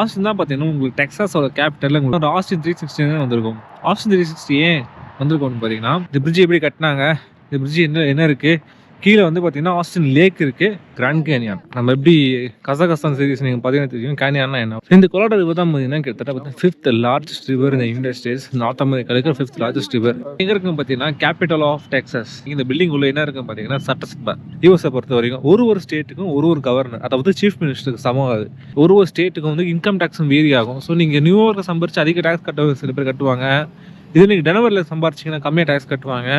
Austin தான் பார்த்தீங்கன்னா உங்களுக்கு டெக்ஸாஸோட கேபிட்டலில் உங்களுக்கு ஆஸ்டின் த்ரீ சிக்ஸ்டி தான் வந்திருக்கும். ஆஸ்டின் த்ரீ சிக்ஸ்டி ஏன் வந்திருக்கோம்னு பார்த்தீங்கன்னா இந்த பிரிட்ஜ் எப்படி கட்டினாங்க? இந்த பிரிட்ஜ் என்ன என்ன இருக்குது கீழே வந்து பார்த்தீங்கன்னா ஆஸ்டின் லேக் இருக்குது கிராண்ட் கேனியான் நம்ம எப்படி கசகஸ்தான் சீரிஸ் நீங்கள் பார்த்தீங்கன்னா தெரியும் கேனியான்னா என்ன? இந்த கொலாடோ ரிவர் தான் பார்த்தீங்கன்னா கிட்டத்தட்ட பார்த்தீங்கன்னா ஃபிஃப்த் லார்ஜஸ்ட் ரிவர் இந்த யுனைடெட் ஸ்டேட்ஸ் நார்த் அமெரிக்கா இருக்கிற ஃபிஃப்த் லார்ஜஸ்ட் ரிவர் எங்கே இருக்குன்னு பார்த்தீங்கன்னா கேபிட்டல் ஆஃப் டெக்ஸஸ் இந்த பில்டிங் உள்ள என்ன இருக்குன்னு பார்த்தீங்கன்னா சட்டஸ்பர் யூஎஸை பொறுத்த வரைக்கும் ஒரு ஒரு ஸ்டேட்டுக்கும் ஒரு ஒரு கவர்னர் அதாவது சீஃப் மினிஸ்டருக்கு சமம் அது. ஒரு ஒரு ஸ்டேட்டுக்கும் வந்து இன்கம் டேக்ஸும் வேரி ஆகும். ஸோ நீங்கள் நியூயார்க்கில் சம்பாரிச்சு அதிக டேக்ஸ் கட்ட சில பேர் கட்டுவாங்க. இது நீங்கள் டெனவரில் சம்பாரிச்சிங்கன்னா கம்மியாக டேக்ஸ் கட்டுவாங்க.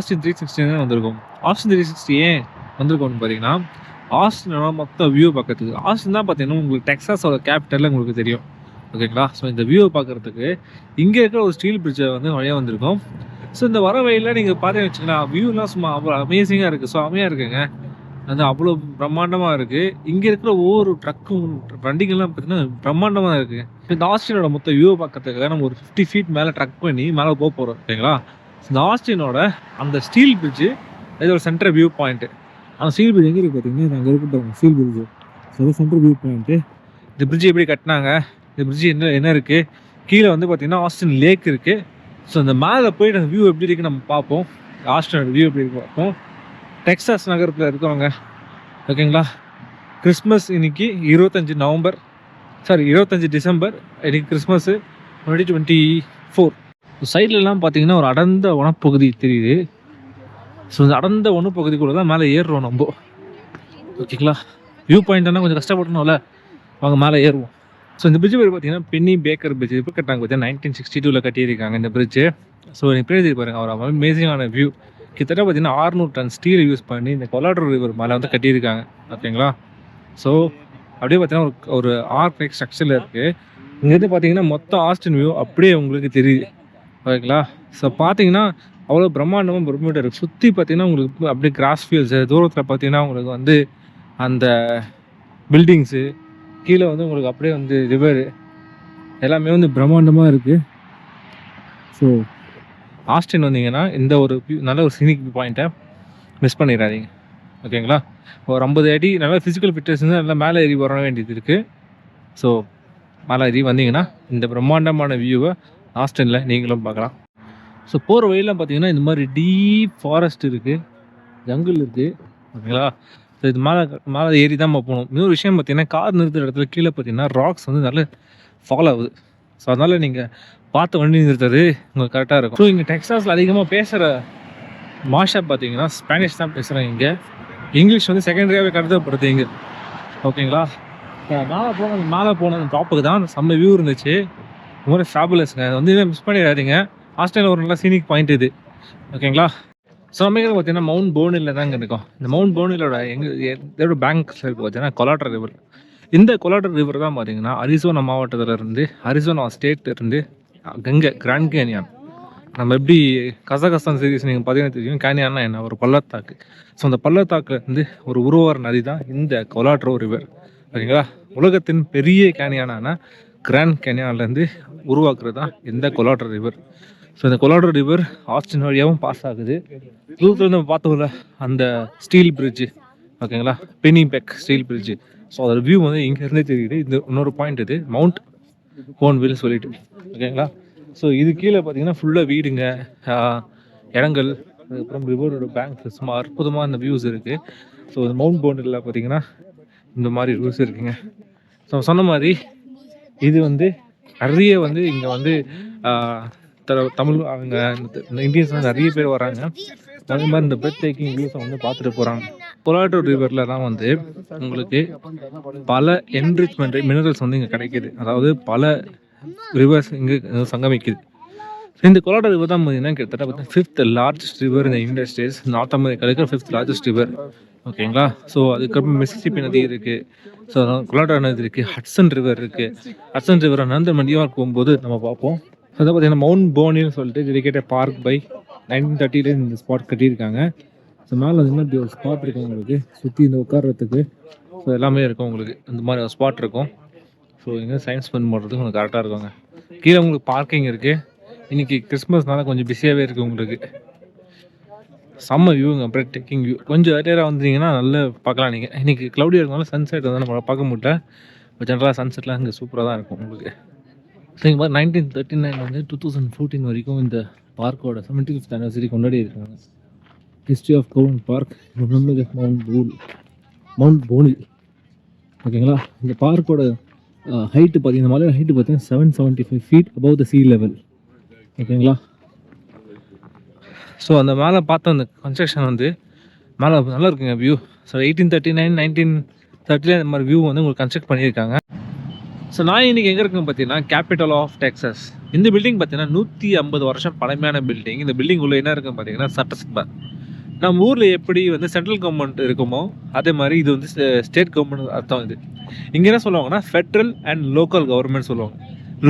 ஆஸ்டின் த்ரீ சிக்ஸ்டி தான் வந்திருக்கும். ஆஸ்டின் த்ரீ சிக்ஸ்டி ஏன் வந்திருக்கும்னு பார்த்தீங்கன்னா ஆஸ்டினோட மொத்த வியூ பார்க்கறதுக்கு ஆஸ்டின் தான் பார்த்தீங்கன்னா உங்களுக்கு டெக்ஸாஸோட கேபிட்டலில் உங்களுக்கு தெரியும். ஓகேங்களா ஸோ இந்த வியூவை பார்க்குறதுக்கு இங்கே இருக்கிற ஒரு ஸ்டீல் பிரிட்ஜை வந்து வழியாக வந்திருக்கும். ஸோ இந்த வர வழியில் நீங்கள் பார்த்தீங்கன்னு வச்சுக்கலாம் வியூலாம் சும்மா அவ்வளோ அமேசிங்காக இருக்குது ஸோ அமையாக இருக்குங்க. அது அவ்வளோ பிரம்மாண்டமாக இருக்குது இங்கே இருக்கிற ஒவ்வொரு ட்ரக்கும் வண்டிகள்லாம் பார்த்தீங்கன்னா பிரம்மாண்டமாக இருக்குது இந்த ஆஸ்டினோட மொத்த வியூவை பார்க்கறதுக்காக நம்ம ஒரு ஃபிஃப்டி ஃபீட் மேலே ட்ரக் பண்ணி மேலே போக போகிறோம் ஓகேங்களா இந்த ஆஸ்டினோட அந்த ஸ்டீல் பிரிட்ஜு இது ஒரு சென்டர் வியூ பாயிண்ட்டு அந்த ஸ்டீல் பிரிட்ஜ் எங்கே இருக்குது பார்த்தீங்கன்னா அங்கே இருக்கு steel bridge so centre view point இந்த பிரிட்ஜ் எப்படி கட்டினாங்க? இந்த பிரிட்ஜ் என்ன என்ன இருக்குது கீழே வந்து பார்த்தீங்கன்னா ஆஸ்டின் லேக் இருக்குது ஸோ இந்த மேலே போயிட்டு அந்த வியூ எப்படி இருக்குன்னு நம்ம பார்ப்போம். ஆஸ்டினோட வியூ எப்படி இருக்கு பார்ப்போம். டெக்ஸாஸ் நகரத்தில் இருக்கவங்க ஓகேங்களா கிறிஸ்மஸ் இன்னைக்கு இருபத்தஞ்சி நவம்பர் சாரி இருபத்தஞ்சி டிசம்பர் இன்னைக்கு கிறிஸ்மஸ்ஸு டுவெண்ட்டி டுவெண்ட்டி ஃபோர் சைட்லலாம் பார்த்தீங்கன்னா ஒரு அடர்ந்த வனப்பகுதி தெரியுது. ஸோ இந்த அடர்ந்த கூட தான் மேலே ஏறுறோம் நம்ம. ஓகேங்களா? வியூ பாயிண்ட்னா கொஞ்சம் கஷ்டப்படணும்ல. அவங்க மேலே ஏறுவோம். ஸோ இந்த பிரிட்ஜ் பேர் பார்த்தீங்கன்னா பென்னி பேக்கர் பிரிட்ஜ் இப்போ கட்டாங்க பார்த்தீங்கன்னா நைன்டீன் சிக்ஸ்டி டூவில் கட்டியிருக்காங்க இந்த பிரிட்ஜு ஸோ எனக்கு பேர் பாருங்க. அவர் அமேசிங்கான வியூ கிட்டத்தட்ட பார்த்தீங்கன்னா 600 டன் ஸ்டீல் யூஸ் பண்ணி இந்த கொலாடர் ரிவர் மேலே வந்து கட்டியிருக்காங்க. ஓகேங்களா ஸோ அப்படியே பார்த்தீங்கன்னா ஒரு ஒரு ஆர்க் ஸ்ட்ரக்சரில் இருக்குது இங்கேருந்து பார்த்தீங்கன்னா மொத்த ஆஸ்டின் வியூ அப்படியே உங்களுக்கு தெரியுது. ஓகேங்களா? ஸோ பார்த்தீங்கன்னா அவ்வளோ பிரம்மாண்டமாக பிரம்மாண்டம் இருக்குது சுற்றி பார்த்தீங்கன்னா உங்களுக்கு அப்படியே கிராஸ் ஃபீல்ட்ஸு தூரத்தில் பார்த்தீங்கன்னா உங்களுக்கு வந்து அந்த பில்டிங்ஸு கீழே வந்து உங்களுக்கு அப்படியே வந்து ரிவர் எல்லாமே வந்து பிரம்மாண்டமாக இருக்குது ஸோ ஆஸ்டின் வந்தீங்கன்னா இந்த ஒரு நல்ல ஒரு சினிக் பாயிண்ட்டை மிஸ் பண்ணிடாதீங்க. ஓகேங்களா? ஒரு ஐம்பது அடி நல்ல ஃபிசிக்கல் ஃபிட்னஸ் நல்லா மேலே ஏறி வர வேண்டியது இருக்குது ஸோ மேலே ஏறி வந்தீங்கன்னா இந்த பிரம்மாண்டமான வியூவை ஆஸ்டனில் நீங்களும் பார்க்கலாம். ஸோ போகிற வழியெல்லாம் பார்த்தீங்கன்னா இந்த மாதிரி டீப் ஃபாரஸ்ட் இருக்குது ஜங்கிள் இருக்குது ஓகேங்களா ஸோ இது மேலே மேலே ஏறி தான் நம்ம போகணும். இன்னொரு விஷயம் பார்த்தீங்கன்னா கார் நிறுத்துகிற இடத்துல கீழே பார்த்தீங்கன்னா ராக்ஸ் வந்து நல்ல ஃபாலோ ஆகுது. ஸோ அதனால் நீங்கள் பார்த்து வண்டி நிறுத்துறது உங்களுக்கு கரெக்டாக இருக்கும். ஸோ இங்கே டெக்ஸாஸில் அதிகமாக பேசுகிற மாஷா பார்த்தீங்கன்னா ஸ்பானிஷ் தான் பேசுகிறாங்க இங்கே. இங்கிலீஷ் வந்து செகண்டரியாகவே கருதப்படுது இங்கே. ஓகேங்களா மேலே போன மேலே போன டாப்புக்கு தான். செம்ம வியூ இருந்துச்சு. ரொம்ப ஃபேபுலஸ்ங்க அது வந்து மிஸ் பண்ணிடாதீங்க. ஆஸ்திரேலியா ஒரு நல்ல சீனிக் பாயிண்ட் இது. ஓகேங்களா ஸோ நம்ம பார்த்தீங்கன்னா மவுண்ட் போனில் தாங்க இருக்கோம். இந்த மவுண்ட் போனிலோட எங்கள் இதோட பேங்க்ஸில் இருக்குது பார்த்தீங்கன்னா கொலாட்டர் ரிவர் இந்த கொலாட்டர் ரிவர் தான் பார்த்தீங்கன்னா அரிசோனா மாவட்டத்தில் இருந்து அரிசோனா ஸ்டேட் இருந்து கங்கை கிராண்ட் கேனியான் நம்ம எப்படி கசகஸ்தான் சீரீஸ் நீங்கள் பார்த்தீங்கன்னா தெரியும். கேனியான்னா என்ன? ஒரு பள்ளத்தாக்கு. ஸோ அந்த பள்ளத்தாக்கு வந்து ஒரு உருவார நதி தான் இந்த கொலாட்ரோ ரிவர் ஓகேங்களா உலகத்தின் பெரிய கேனியானான கிராண்ட் கேனியான்லேருந்து உருவாக்குறது தான் இந்த கொலாட்ரோ ரிவர் ஸோ இந்த கொலாட்ரோ ரிவர் ஆஸ்டின் வழியாகவும் பாஸ் ஆகுது. தூரத்தில் நம்ம பார்த்தோம்ல அந்த ஸ்டீல் பிரிட்ஜு ஓகேங்களா? Pennybacker steel bridge so அதோட வியூ வந்து இங்கேருந்தே தெரியுது. இந்த இன்னொரு பாயிண்ட் இது மவுண்ட் ஹோன்வில் சொல்லிட்டு ஓகேங்களா? ஸோ இது கீழே பார்த்தீங்கன்னா ஃபுல்லாக வீடுங்க இடங்கள் அதுக்கப்புறம் ரிவரோட பேங்க் சும்மா அற்புதமாக அந்த வியூஸ் இருக்குது ஸோ இந்த மவுண்ட் போண்டில் பார்த்தீங்கன்னா இந்த மாதிரி வியூஸ் இருக்குங்க. ஸோ சொன்ன மாதிரி இது வந்து நிறைய வந்து இங்கே வந்து த- தமிழ் அவங்க இந்தியன்ஸ் நிறைய பேர் வராங்க. அதே மாதிரி இந்த பெட் டேக்கிங் இங்கிலீஷை வந்து பார்த்துட்டு போகிறாங்க கொலாட்டோ தான் வந்து உங்களுக்கு பல என்ரிச்மெண்ட் மினரல்ஸ் வந்து இங்கே கிடைக்கிது. அதாவது பல ரிவர்ஸ் இங்கே சங்கமிக்குது. இந்த கொலாட்டோ ரிவர் தான் பார்த்தீங்கன்னா கிட்டத்தட்ட பார்த்தீங்கன்னா ஃபிஃப்த் லார்ஜஸ்ட் ரிவர் இந்த யுனைடெட் ஸ்டேட்ஸ் நார்த் அமெரிக்கா இருக்கிற ஃபிஃப்த் லார்ஜஸ்ட் ரிவர் ஓகேங்களா? ஸோ அதுக்கப்புறம் மிசிசிப்பி நதி இருக்குது ஸோ கொலாட்டோ நதி இருக்குது ஹட்சன் ரிவர் இருக்குது ஹட்சன் ரிவர் அந்த நியூயார்க் போகும்போது நம்ம பார்ப்போம். அதை பார்த்தீங்கன்னா மவுண்ட் போனின்னு சொல்லிட்டு டெடிக்கேட்டட் பார்க் பை நைன்டீன் தேர்ட்டிலே இந்த ஸ்பாட் கட்டியிருக்காங்க. ஸோ மேலே வந்து இப்படி ஒரு ஸ்பாட் இருக்கும் உங்களுக்கு. சுற்றி இந்த உட்கார்றதுக்கு. ஸோ எல்லாமே இருக்கும் உங்களுக்கு. இந்த மாதிரி ஒரு ஸ்பாட் இருக்கும். ஸோ இங்கே சயின்ஸ் ஸ்பெண்ட் பண்ணுறதுக்கு உங்களுக்கு கரெக்டாக இருக்குங்க. கீழே உங்களுக்கு பார்க்கிங் இருக்குது இன்றைக்கி கிறிஸ்மஸ்னால கொஞ்சம் பிஸியாகவே இருக்குது உங்களுக்கு. செம்ம வியூங்க அப்புறம் டேக்கிங் வியூ கொஞ்சம் ஏர்லியராக வந்தீங்கன்னா நல்லா பார்க்கலாம் நீங்கள் இன்றைக்கி க்ளவுடியாக இருக்கனால சன்செட் வந்து நம்ம பார்க்க முடியல. ஜென்ரலாக சன்செட்லாம் இங்கே சூப்பராக தான் இருக்கும் உங்களுக்கு. ஸோ இங்கே மாதிரி நைன்டீன் தேர்ட்டி நைன் வந்து டூ தௌசண்ட் ஃபோர்டீன் வரைக்கும் இந்த பார்க்கோட செவன்டி ஃபிஃப்த் அனிவர்சரி கொண்டாடி இருக்காங்க. History of gown park memory of mount pool mount Bonnell ஓகேங்களா இந்த பார்க்கோட ஹைட்டு பார்த்தீங்கன்னா மலையோட ஹைட்டு பார்த்தீங்கன்னா seven seventy five feet above the sea level ஓகேங்களா ஸோ அந்த மேலே பார்த்த அந்த கன்ஸ்ட்ரக்ஷன் வந்து மேலே நல்லா இருக்குங்க view so eighteen thirty nine nineteen தேர்ட்டில இந்த மாதிரி வியூ வந்து உங்களுக்கு கன்ஸ்ட்ரக்ட் பண்ணியிருக்காங்க. ஸோ நான் இன்றைக்கி எங்கே இருக்கேன் பார்த்தீங்கன்னா கேபிட்டல் ஆஃப் டெக்ஸஸ் இந்த பில்டிங் பார்த்தீங்கன்னா நூற்றி ஐம்பது வருஷம் பழமையான பில்டிங் இந்த பில்டிங் உள்ள என்ன இருக்குன்னு பார்த்தீங்கன்னா சட்டசபை. நம்ம ஊரில் எப்படி வந்து சென்ட்ரல் கவர்மெண்ட் இருக்குமோ அதே மாதிரி இது வந்து ஸ்டேட் கவர்மெண்ட் அர்த்தம் இது. இங்கே என்ன சொல்லுவாங்கன்னா ஃபெட்ரல் அண்ட் லோக்கல் கவர்மெண்ட் சொல்லுவாங்க.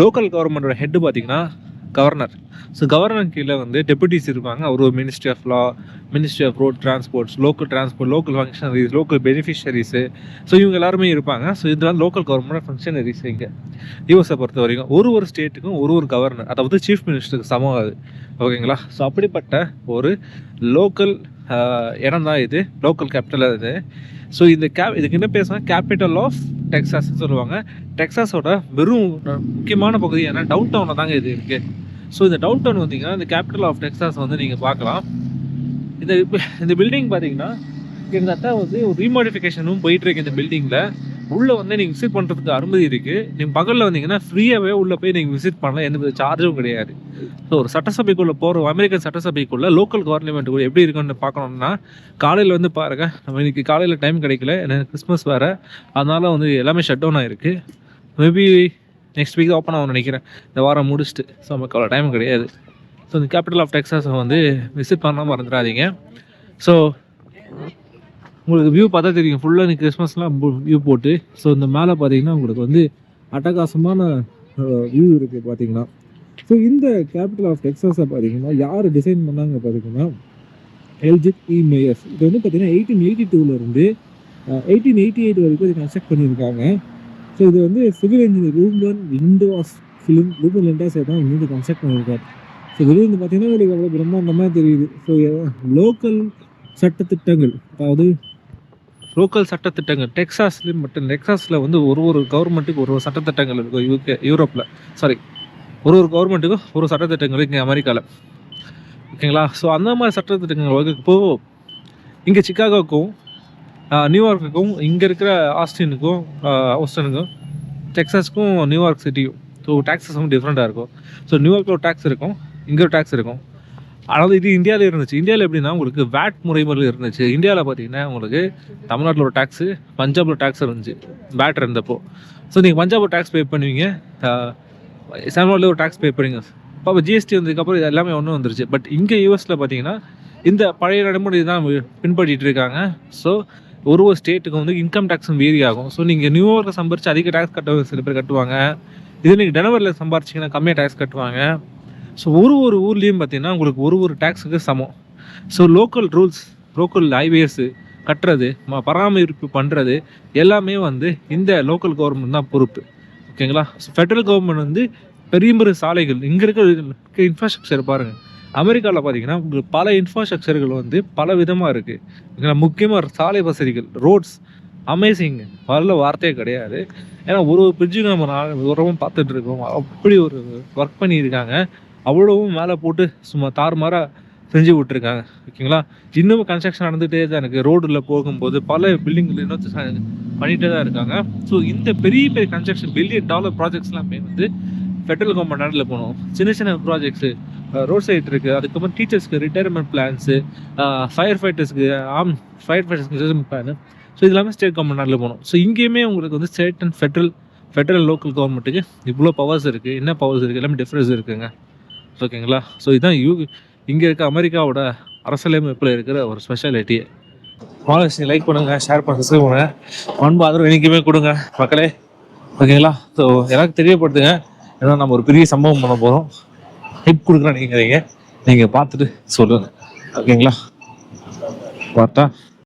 லோக்கல் கவர்மெண்டோட ஹெட் பார்த்தீங்கன்னா கவர்னர் ஸோ கவர்னர் கீழே வந்து டெபுட்டிஸ் இருப்பாங்க. அவர் ஒரு ministry of law ministry of road transports local transport local functionaries local beneficiaries so இவங்க எல்லாருமே இருப்பாங்க. ஸோ இதெல்லாம் லோக்கல் கவர்மெண்ட் ஃபங்க்ஷனரிஸ் இங்கே. யூஎஸை பொறுத்த வரைக்கும் ஒரு ஒரு ஸ்டேட்டுக்கும் ஒரு ஒரு கவர்னர் அதாவது சீஃப் மினிஸ்டருக்கு சமம் அது. ஓகேங்களா? ஸோ அப்படிப்பட்ட ஒரு லோக்கல் இடம் தான் இது. லோக்கல் கேபிட்டல் இது ஸோ இந்த கேப் இதுக்கு என்ன பேசுவாங்க? கேபிட்டல் ஆஃப் டெக்ஸாஸ்னு சொல்லுவாங்க. டெக்ஸாஸோட வெறும் முக்கியமான பகுதி ஏன்னா டவுன் டவுனில் தாங்க இது இருக்குது ஸோ இந்த டவுன் டவுன் வந்தீங்கன்னா இந்த கேபிட்டல் ஆஃப் டெக்ஸாஸ் வந்து நீங்கள் பார்க்கலாம். இந்த இந்த பில்டிங் பார்த்தீங்கன்னா கிட்டத்தட்ட வந்து ஒரு ரீமாடிஃபிகேஷனும் போயிட்டுருக்கு இந்த பில்டிங்கில் உள்ளே வந்து நீங்கள் விசிட் பண்ணுறதுக்கு அனுமதி இருக்குது நீங்கள் பகலில் வந்தீங்கன்னா ஃப்ரீயாகவே உள்ளே போய் நீங்கள் விசிட் பண்ணலாம். எந்த வித சார்ஜும் கிடையாது. ஸோ ஒரு சட்டசபைக்குள்ளே போகிற அமெரிக்கன் சட்டசபைக்குள்ளே லோக்கல் கவர்மெண்ட் கூட எப்படி இருக்குன்னு பார்க்கணும்னா காலையில் வந்து பாருங்கள் நம்ம இன்னைக்கு காலையில் டைம் கிடைக்கல. எனக்கு கிறிஸ்மஸ் வேறு. அதனால் வந்து எல்லாமே ஷட் டவுன் ஆகிருக்கு மேபி நெக்ஸ்ட் வீக் ஓப்பன் ஆகும் நினைக்கிறேன். இந்த வாரம் முடிச்சுட்டு. ஸோ நமக்கு அவ்வளோ டைம் கிடையாது. ஸோ இந்த கேபிட்டல் ஆஃப் டெக்ஸாஸை வந்து விசிட் பண்ணாமல் மறந்துடாதீங்க. ஸோ உங்களுக்கு வியூ பார்த்தா தெரியும். ஃபுல்லாக நீ கிறிஸ்மஸ்லாம் வியூ போட்டு. ஸோ இந்த மேலே பார்த்தீங்கன்னா உங்களுக்கு வந்து அட்டகாசமான வியூ இருக்குது பார்த்தீங்கன்னா. ஸோ இந்த கேபிட்டல் ஆஃப் டெக்ஸாஸை பார்த்தீங்கன்னா யார் டிசைன் பண்ணாங்க பார்த்தீங்கன்னா எல்ஜித் இ மேயர்ஸ் இது வந்து பார்த்தீங்கன்னா எயிட்டீன் எயிட்டி டூலேருந்து எயிட்டீன் எயிட்டி எயிட் வரைக்கும் இது கன்ஸ்ட்ரக்ட் பண்ணியிருக்காங்க. ஸோ இது வந்து civil engineer Ruben Lindos film Ruben லிண்டாஸை தான் இங்கே கன்ஸ்ட்ரக்ட் பண்ணியிருக்காரு. ஸோ வெளியிருந்து பார்த்தீங்கன்னா உங்களுக்கு அவ்வளோ பிரம்மாண்டமாக தெரியுது. ஸோ லோக்கல் சட்டத்திட்டங்கள் அதாவது லோக்கல் சட்டத்திட்டங்கள் டெக்ஸாஸ்லேயும் மட்டும் டெக்ஸாஸில் வந்து ஒரு ஒரு கவர்மெண்ட்டுக்கு ஒரு ஒரு சட்டத்திட்டங்கள் இருக்கும் யூகே யூரோப்பில் சாரி ஒரு ஒரு கவர்மெண்ட்டுக்கும் ஒரு சட்டத்திட்டங்கள் இங்கே அமெரிக்காவில் ஓகேங்களா? ஸோ அந்த மாதிரி சட்டத்திட்டங்கள் வகுப்போ இங்கே சிக்காகோக்கும் நியூயார்க்குக்கும் இங்கே இருக்கிற ஆஸ்டினுக்கும் ஹோஸ்டனுக்கும் டெக்ஸாஸ்க்கும் நியூயார்க் சிட்டியும் ஸோ டேக்ஸஸும் டிஃப்ரெண்ட்டாக இருக்கும். ஸோ நியூயார்க்கில் ஒரு டேக்ஸ் இருக்கும் இங்கே ஒரு டேக்ஸ் இருக்கும். அதாவது இது இந்தியாவில் இருந்துச்சு. இந்தியாவில் எப்படின்னா உங்களுக்கு வேட் முறைமுறை இருந்துச்சு. இந்தியாவில் பார்த்தீங்கன்னா உங்களுக்கு தமிழ்நாட்டில் ஒரு டேக்ஸு பஞ்சாபில் டேக்ஸ் இருந்துச்சு. வேட் இருந்தப்போ. ஸோ நீங்கள் பஞ்சாபில் டேக்ஸ் பே பண்ணுவீங்க. தமிழ்நாட்டில் ஒரு டேக்ஸ் பே பண்ணுவீங்க. இப்போ ஜிஎஸ்டி வந்ததுக்கப்புறம் இது எல்லாமே ஒன்றும் வந்துருச்சு. பட் இங்கே யூஎஸில் பார்த்தீங்கன்னா இந்த பழைய நடைமுறை தான் பின்பற்றிட்டு இருக்காங்க. ஸோ ஒரு ஒரு ஸ்டேட்டுக்கு வந்து இன்கம் டேக்ஸும் வேரி ஆகும். ஸோ நீங்கள் நியூயார்க்கில் சம்பாரிச்சு அதிக டேக்ஸ் கட்ட சில பேர் கட்டுவாங்க. இதே நீங்கள் டெனவரில் சம்பாரிச்சிங்கன்னா கம்மியாக டேக்ஸ் கட்டுவாங்க. ஸோ ஒரு ஒரு ஊர்லேயும் பார்த்தீங்கன்னா உங்களுக்கு ஒரு ஒரு டேக்ஸுக்கு சமம். So local rules local highways கட்டுறது பராமரிப்பு பண்ணுறது எல்லாமே வந்து இந்த லோக்கல் கவர்மெண்ட் தான் பொறுப்பு. ஓகேங்களா ஸோ ஃபெட்ரல் கவர்மெண்ட் வந்து பெரிய பெரிய சாலைகள் இங்கே இருக்கிற இன்ஃப்ராஸ்ட்ரக்சர் பாருங்கள் அமெரிக்காவில் பார்த்தீங்கன்னா உங்களுக்கு பல இன்ஃப்ராஸ்ட்ரக்சர்கள் வந்து பல விதமாக இருக்குது முக்கியமாக சாலை வசதிகள் ரோட்ஸ் அமேசிங் வரல வார்த்தையே கிடையாது. ஏன்னா ஒரு ஒரு பிரிட்ஜுக்கு நம்ம நாலு தூரமும் பார்த்துட்டு இருக்கோம். அப்படி ஒரு ஒர்க் பண்ணியிருக்காங்க. அவ்வளவும் மேலே போட்டு சும்மா தாறுமாறாக செஞ்சு விட்டுருக்காங்க. ஓகேங்களா? இன்னும் கன்ஸ்ட்ரக்ஷன் நடந்துகிட்டே தான் இருக்குது ரோடில் போகும்போது பல பில்டிங்கில் இன்னும் பண்ணிகிட்டே தான் இருக்காங்க. ஸோ இந்த பெரிய பெரிய கன்ஸ்ட்ரக்ஷன் பில்லியன் டாலர் ப்ராஜெக்ட்ஸ் எல்லாமே வந்து ஃபெட்ரல் கவர்மெண்ட் நேரில் போகணும் சின்ன சின்ன ப்ராஜெக்ட்ஸு ரோட் சைட் இருக்குது அதுக்கப்புறம் டீச்சர்ஸ்க்கு ரிட்டையர்மெண்ட் பிளான்ஸு ஃபயர் ஃபைட்டர்ஸ்க்கு ஆம் ஃபயர் ஃபைட்டர்ஸ்க்கு ரிட்டையர்மெண்ட் பிளான் ஸோ இது எல்லாமே ஸ்டேட் கவர்மெண்ட் கவர்மெண்ட்ல போகணும் ஸோ இங்கேயுமே உங்களுக்கு வந்து state and federal federal local கவர்மெண்ட்டுக்கு இவ்வளோ பவர்ஸ் இருக்குது என்ன பவர்ஸ் இருக்குது எல்லாமே டிஃப்ரென்ஸ் இருக்குங்க. ஓகேங்களா? ஸோ இதுதான் யூ இங்கே இருக்க அமெரிக்காவோட அரசியலமைப்பில் இருக்கிற ஒரு ஸ்பெஷாலிட்டியே மாலட்சுமி லைக் பண்ணுங்கள் ஷேர் பண்ண சப்ஸ்கிரைப் பண்ணுங்கள் அன்பு ஆதரவு என்றைக்குமே கொடுங்க மக்களே. ஓகேங்களா? ஸோ எனக்கு தெரியப்படுத்துங்க. ஏன்னா நம்ம ஒரு பெரிய சம்பவம் பண்ண போகிறோம் ஹெல்ப் கொடுக்குறேன் நீங்கள் நீங்கள் பார்த்துட்டு சொல்லுங்கள் ஓகேங்களா? பார்த்தா